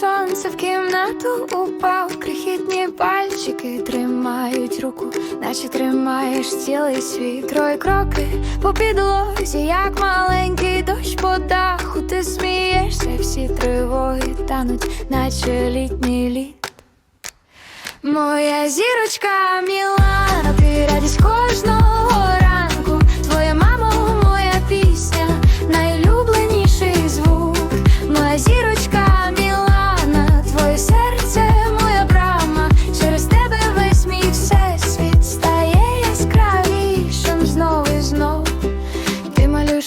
сонце в кімнату упав, крихітні пальчики тримають руку, наче тримаєш цілий світ. Трой кроки по підлозі, як маленький дощ по даху. Ти смієшся, всі тривоги тануть, наче літній лід. Моя зірочка Мілана, ти радість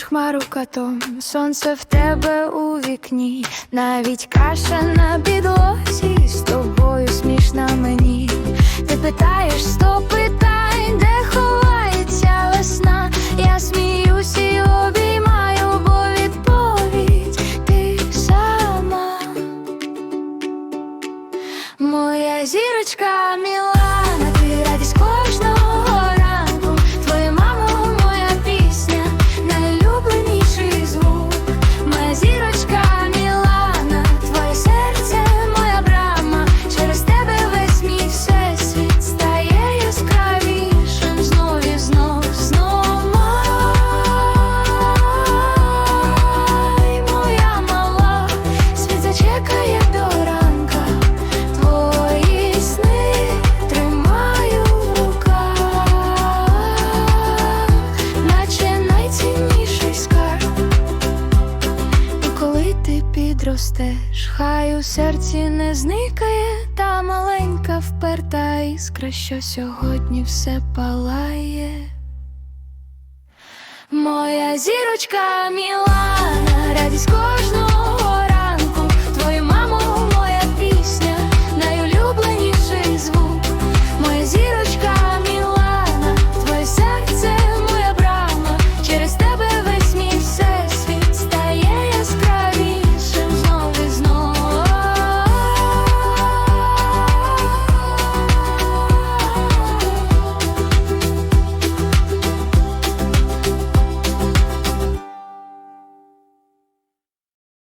Малюєш хмару котом, сонце в тебе у вікні, навіть каша на підлозі з тобою смішна мені. Ти питаєш сто питань, де ховається весна. Я сміюсь і обіймаю, бо відповідь ти сама. Моя зірочка Мілана, ти підростеш, хай у серці не зникає та маленька вперта іскра, що сьогодні все палає. Моя зірочка міла, радість кожного